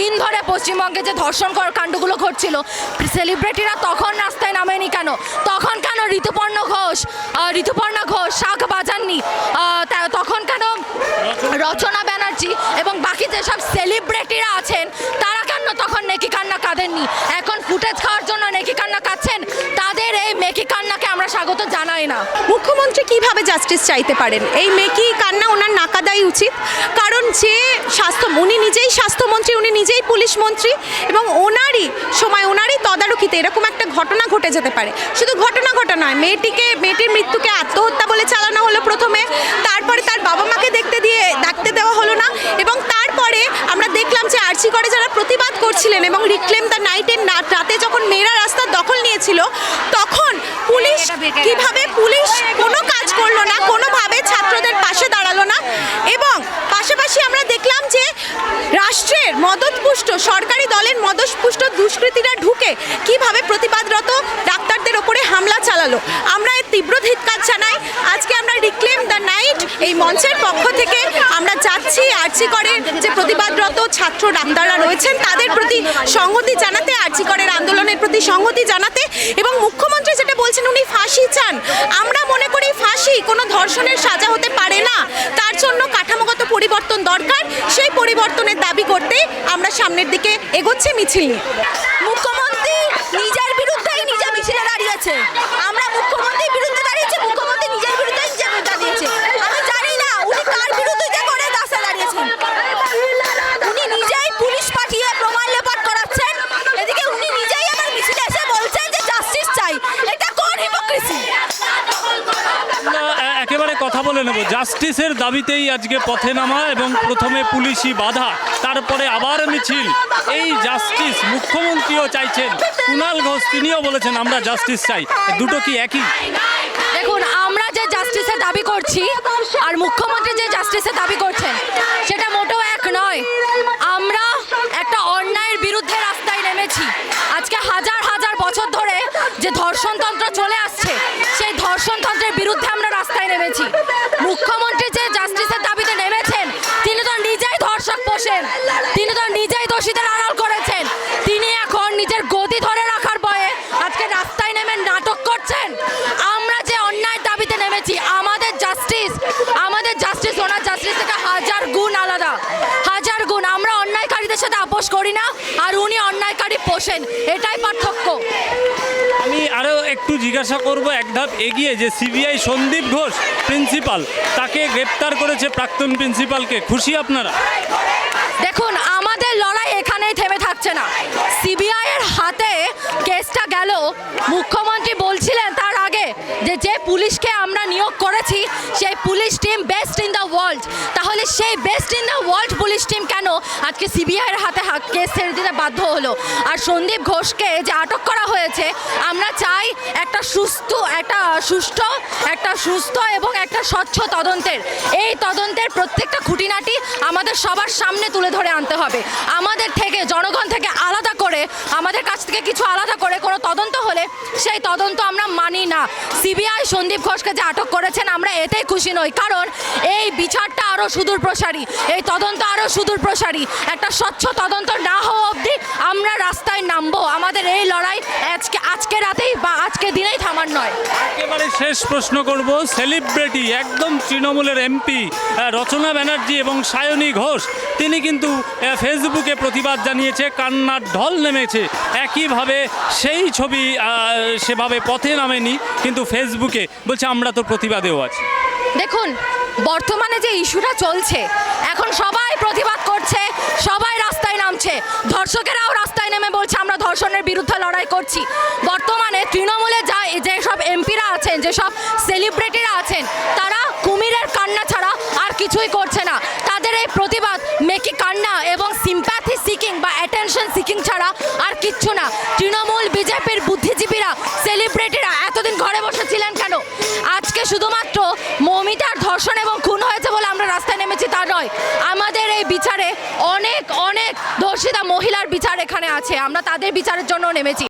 দিন ধরে পশ্চিমবঙ্গে যে ধর্ষণ কাণ্ডগুলো ঘটছিল সেলিব্রিটিরা তখন রাস্তায় নামেনি কেন? তখন কেন ঋতুপর্ণ ঘোষ ঋতুপর্ণা ঘোষ, শাক বাজাননি? তখন কেন রচনা ব্যানার্জি এবং বাকি যেসব সেলিব্রিটিরা আছেন, তারা কেন তখন নেকি কান্না কাঁদেননি? এখন ফুটেজ খাওয়ার জন্য নেকি কান্না কাঁদছেন? তাদের এই মেকি কান্নাকে আমরা স্বাগত জানাই না। মুখ্যমন্ত্রী কীভাবে জাস্টিস চাইতে পারেন? এই মেকি কান্না ওনার নাকাদাই উচিত। যে স্বাস্থ্য উনি নিজেই স্বাস্থ্যমন্ত্রী উনি নিজেই পুলিশ মন্ত্রী এবং ওনারই সময় ওনারই তদারকিতে এরকম একটা ঘটনা ঘটে যেতে পারে। শুধু ঘটনা ঘটা নয় মেয়েটিকে মেয়েটির মৃত্যুকে আত্মহত্যা বলে চালানো হলো প্রথমে তারপরে তার বাবা মাকে দেখতে দিয়ে ডাকতে দেওয়া হলো না এবং তারপরে আমরা দেখলাম যে আর্জি করে যারা প্রতিবাদ করছিলেন এবং রিক্লেম দ্য নাইটের রাতে যখন মেয়েরা রাস্তার দখল নিয়েছিল তখন পুলিশ কীভাবে পুলিশ কোনো কাজ করল না কোনোভাবে ছাত্রদের পাশে দাঁড়াল না এবং পাশাপাশি আমরা দেখলাম যে রাষ্ট্রের মদতপুষ্ট, সরকারি দলের মদতপুষ্ট দুষ্কৃতীরা ঢুকে কীভাবে প্রতিবাদরত ডাক্তারদের ওপরে হামলা চালালো? আমরা এর তীব্র ধিক্কার জানাই। আজকে আমরা রিক্লেম দ্য নাইট এই মঞ্চের পক্ষ থেকে আমরা যাচ্ছি আর্জি করে যে প্রতিবাদরত ছাত্র ডাক্তাররা রয়েছেন, তাদের প্রতি সংহতি জানাতে, আর্জি করের আন্দোলনের প্রতি সংহতি জানাতে এবং মুখ্যমন্ত্রী যেটা বলছেন, উনি ফাঁসি চান। আমরা মনে করি ফাঁসি কোনো ধর্ষণের সাজা হতে পারে না। তার জন্য কাঠামোগত পরিবর্তন দরকার। পরিবর্তনের দাবি করতে আমরা সামনের দিকে এগোচ্ছে মিছিল মুখ্যমন্ত্রী নিজের বিরুদ্ধেই নিজে মিছিলে দাঁড়িয়েছে। আমরা মুখ্যমন্ত্রীর বিরুদ্ধে কথা বলে নেব। জাস্টিসের দাবিতেই আজকে পথে নামা এবং প্রথমে পুলিশি বাধা, তারপরে আবার মিছিল। এই জাস্টিস মুখ্যমন্ত্রীও চাইছেন, কুণাল ঘোষ তিনিও বলেছেন, আমরা জাস্টিস চাই। দুটো কি একই? দেখুন, আমরা যে জাস্টিসের দাবি করছি, আর মুখ্যমন্ত্রী যে জাস্টিসের দাবি করছেন, সেটা মোটেও এক নয়। আমরা একটা অন্যায়ের বিরুদ্ধে রাস্তায় নেমেছি। আজকে হাজার হাজার বছর ধরে যে ধর্ষণতন্ত্র চলে আসছে, সেই ধর্ষণতন্ত্রের বিরুদ্ধে আমরা নেমেছি। মুখ্যমন্ত্রী যে জাস্টিসের দাবিতে নেমেছেন, তিনি তো নিজেই ধর্ষক পোষেন। তিনি তো নিজেই দোষীদের আড়াল করেছেন। তিনি এখন নিজের গদি ধরে রাখার ভয়ে আজকে রাস্তায় নেমে নাটক করছেন। আমরা যে অন্যায় দাবিতে নেমেছি, আমাদের জাস্টিস আমাদের জাস্টিস ওনার জাস্টিস থেকে হাজার গুণ আলাদা। হাজার গুণ। আমরা অন্যায়কারীদের সাথে আপোষ করি না, আর উনি অন্যায়কারী পোষেন এটাই পার্থক্য। আমি আরও একটু জিজ্ঞাসা করব এক ধাপ এগিয়ে যে সিবিআই সন্দীপ ঘোষ প্রিন্সিপাল তাকে গ্রেপ্তার করেছে প্রাক্তন প্রিন্সিপালকে। খুশি আপনারা? দেখুন আমাদের লড়াই এখানেই থেমে থাকছে না। সিবিআই এর হাতে কেসটা গেল। মুখ্যমন্ত্রী বলছিলেন তার আগে যে যে পুলিশকে আমরা নিয়োগ করেছি সেই police team best in the world. তাহলে সেই best in the world police team কেন আজকে সিবিআই এর হাতে কেস ছেড়ে দিতে বাধ্য হলো? আর সন্দীপ ঘোষকে যে আটক করা হয়েছে, আমরা চাই একটা সুস্থ, একটা সুষ্ঠু, একটা সুস্থ এবং একটা স্বচ্ছ তদন্তের। এই তদন্তের প্রত্যেকটা খুঁটিনাটি আমাদের সবার সামনে তুলে ধরে আনতে হবে। আমাদের থেকে, জনগণ থেকে আলাদা করে, আমাদের কাছ থেকে কিছু আলাদা করে কোনো তদন্ত হলে সেই তদন্ত আমরা মানি না। সিবিআই সন্দীপ ঘোষকে যে আটক করেছেন, আমরা এতেই খুশি নই। কারণ এই বিচারটা আরও সুদূর প্রসারী। এই তদন্ত আরও সুদূর প্রসারী। একটা স্বচ্ছ তদন্ত না হওয়া অবধি আমরা রাস্তায় নামবো। আমাদের এই লড়াই আজকে আজকে রাতেই বা আজকে দিনেই থামার নয়। একেবারে শেষ প্রশ্ন করব। সেলিব্রিটি, একদম তৃণমূলের এমপি রচনা ব্যানার্জি এবং সায়নী ঘোষ, তিনি কিন্তু ফেসবুকে প্রতিবাদ জানিয়েছে, কান্নার ঢল নেমেছে। একইভাবে সেই ছবি সেভাবে পথে নামেনি, কিন্তু ফেসবুকে। বলছে, আমরা তো প্রতিবাদেও আছি। দেখুন, বর্তমানে যে ইস্যুটা চলছে, এখন সবাই প্রতিবাদ করছে, সবাই রাস্তায় নামছে। ধর্ষকেরাও রাস্তায় নেমে বলছে, আমরা ধর্ষণের বিরুদ্ধে লড়াই করছি। বর্তমানে তৃণমূলে যা যেসব এমপিরা আছেন, যেসব সেলিব্রিটিরা আছেন, তারা কুমিরের কান্না ছাড়া আর কিছুই করছে না। তাদের এই প্রতিবাদ, মেকি কান্না এবং সিম্প্যাথি সিকিং বা অ্যাটেনশন সিকিং ছাড়া আর কিচ্ছু না। তৃণমূল, বিজেপির বুদ্ধিজীবীরা সেলিব্রিটিরা এতদিন ঘরে বসেছিলেন কেন? আজকে শুধুমাত্র ধর্ষণ এবং খুন হয়েছে বলে আমরা রাস্তায় নেমেছি, তা নয়। আমাদের এই বিচারে অনেক অনেক ধর্ষিতা মহিলার বিচার এখানে আছে। আমরা তাদের বিচারের জন্য নেমেছি।